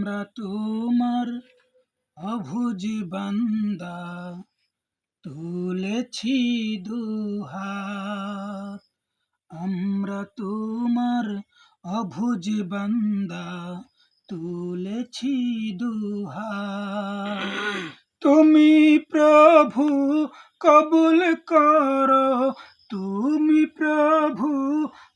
আমরা তোমার অভুজি বান্দা, তুলেছি দুহাত। আমরা তোমার অভুজি বান্দা, তুলেছি দুহাত। তুমি প্রভু, কবুল করো। তুমি প্রভু,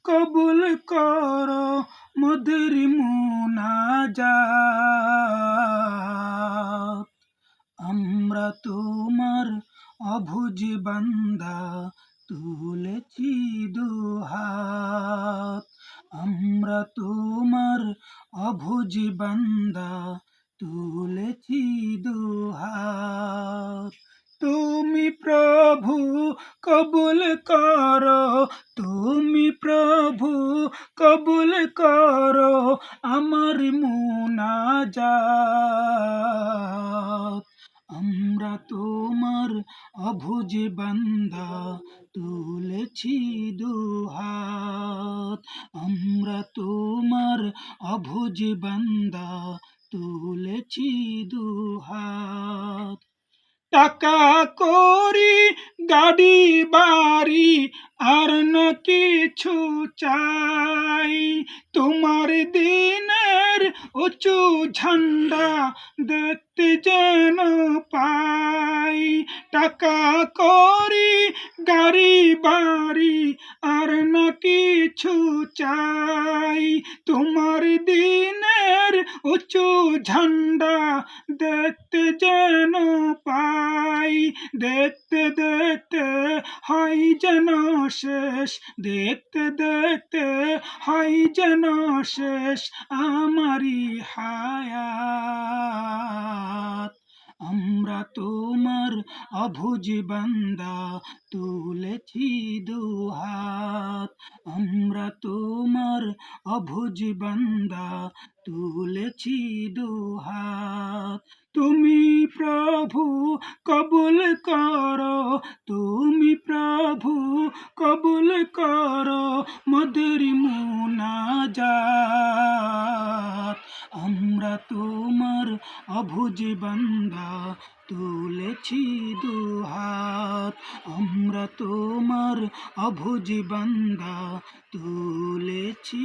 কবুল করো। মধুর মুনাজাত। আমরা তোমার অভুজ বান্দা, তুলেছি দুহাত। আমরা তোমার অভুজ বান্দা, তুলেছি দুহাত। তুমি প্রভু, কবুল করো। তুমি প্রভু কবুল করো আমার মুনাজাত। আমরা তোমার অভুজ বান্দা, তুলেছি দুহাত। আমরা তোমার অভুজ বান্দা, তুলেছি দুহাত। টাকা করি, গাড়ি বাড়ি আর না কিছু চাই। তোমার দিনের উঁচু ঝান্ডা দেখতে যেন পাই। টাকা করি, গাড়ি, বাড়ি আর না কিছু চাই। তোমার দিনের উঁচু ঝান্ডা দেখতে যেন পাই। দেখতে শেষ দেখতে দেখতে হয় যেন শেষ আমারি হায়াত। আমরা তোমার অভুজ বান্দা তুলেছি আমরা তোমার অভুজ বান্দা তুলেছি দুহাত। তুমি প্রভু, কবুল করো, তুমি প্রভু, কবুল করো মধুর মুনাজাত। আমরা তোমার অভুজ বান্দা তুলেছি দুহাত। আমরা তোমার অভুজ বান্দা তুলেছি।